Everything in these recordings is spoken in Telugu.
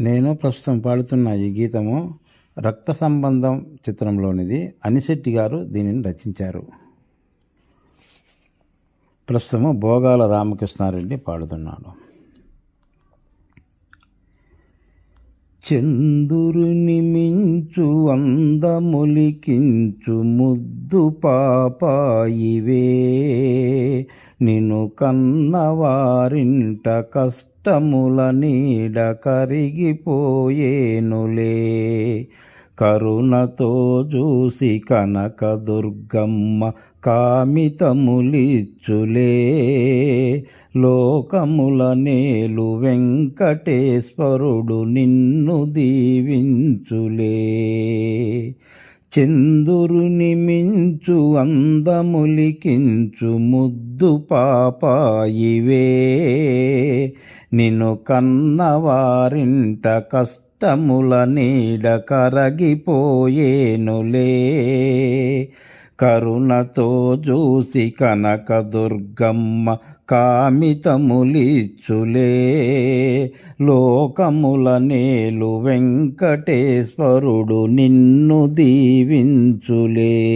నేను ప్రస్తుతం పాడుతున్న ఈ గీతము రక్త సంబంధం చిత్రంలోనిది. అనిశెట్టి గారు దీనిని రచించారు. ప్రస్తుతము భోగాల రామకృష్ణారెడ్డి పాడుతున్నాడు. చందురుని మించు అందములికించు ముద్దు పాపాయివే. నిను కన్నవారింట కష్టముల నీడ కరిగిపోయేనులే. కరుణతో చూసి కనక దుర్గమ్మ కామితములిచ్చులే. లోకముల నేలు వెంకటేశ్వరుడు నిన్ను దీవించులే. చందురుని మించు అందములికించు ముద్దు పాపాయివే. నిన్ను కన్నవారింట కష్టముల నీడ కరగిపోయేనులే. కరుణతో చూసి కనక దుర్గమ్మ కామితములిచ్చులే. లోకముల నేలు వెంకటేశ్వరుడు నిన్ను దీవించులే.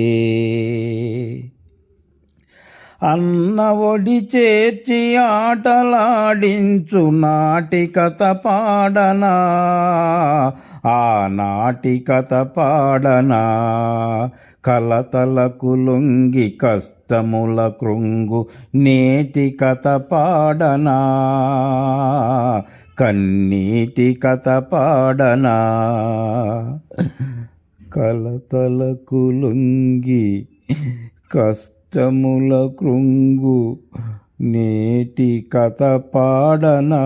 అన్న ఒడి చేర్చి ఆటలాడించు నాటికత పాడనా? ఆ నాటికత పాడనా? కలతలకు లొంగి కష్టముల కృంగు నేటి కథ పాడనా? కన్నీటి కథ పాడనా? కలతలకు లొంగి కష్టముల కృంగు నేటి కథ పాడనా?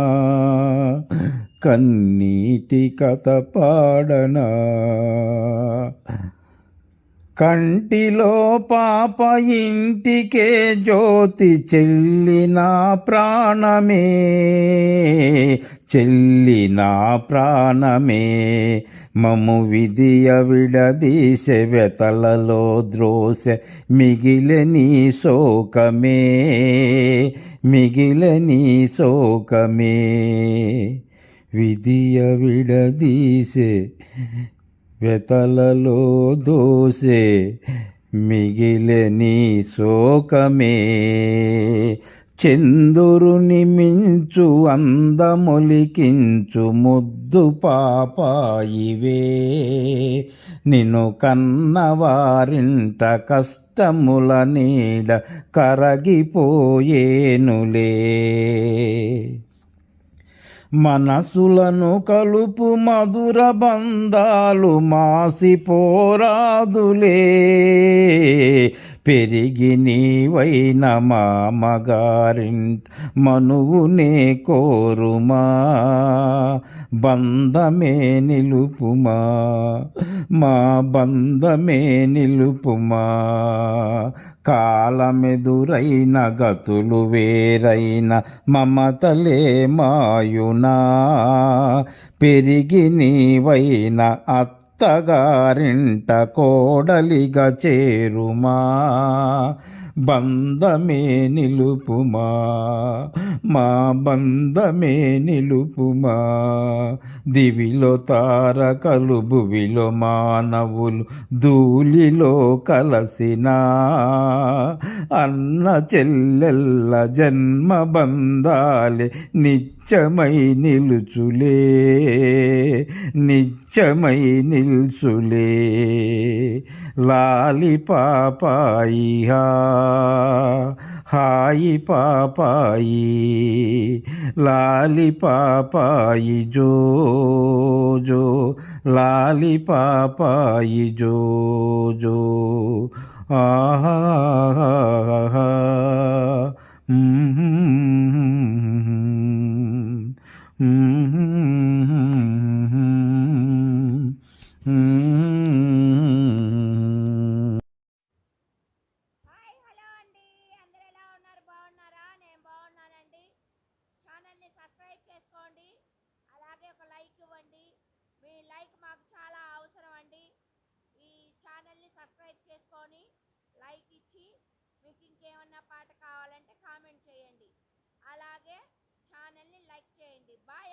కన్నీటి కథ పాడనా? కంటిలో పాప ఇంటికే జ్యోతి చెల్లిన ప్రాణమే. చెల్లిన ప్రాణమే. మము విధియ విడదీసె వెతలలో ద్రోసె. మిగిలని శోకమే. మిగిలని శోకమే. విధియ విడదీసె వెతలలో దోసే మిగిలని శోకమే. చందురుని మించు అందములికించు ముద్దు పాపాయివే. నిన్ను కన్నవారింట కష్టముల నీడ కరగిపోయేనులే. మనసులను కలుపు మధుర బంధాలు మాసిపోరాదులే పెరిగి నీవైన మామగారింట మనువునే కోరుమా. బంధమే నిలుపుమా. మా బంధమే నిలుపుమా. కాలమెదురైన గతులు వేరైన మమతలే మాయునా. పెరిగి నీవైన అత్తగారింట కోడలిగా చేరుమా? బంధమే నిలుపుమా? మా బంధమే నిలుపుమా? దివిలో తారకలు భువిలో మానవులు ధూళిలో కలసిన అన్న చెల్లెల్ల జన్మ బంధాలే నిత్యమై నిలుచులే నిత్యమై నిల్చులే. లాలి పాపాయిహా హాయి పాపాయి లాలి పాపాయి జో జో లాలి పాపాయి జో జో ఆహా Mm-hmm. అలాగే ఒక లైక్ ఇవ్వండి. మీ లైక్ మాకు చాలా అవసరం అండి. ఈ ఛానల్ని సబ్స్క్రైబ్ చేసుకొని లైక్ ఇచ్చి మీకు ఇంకేమన్నా పాట కావాలంటే కామెంట్ చేయండి. అలాగే ఛానల్ని లైక్ చేయండి. బాయ్.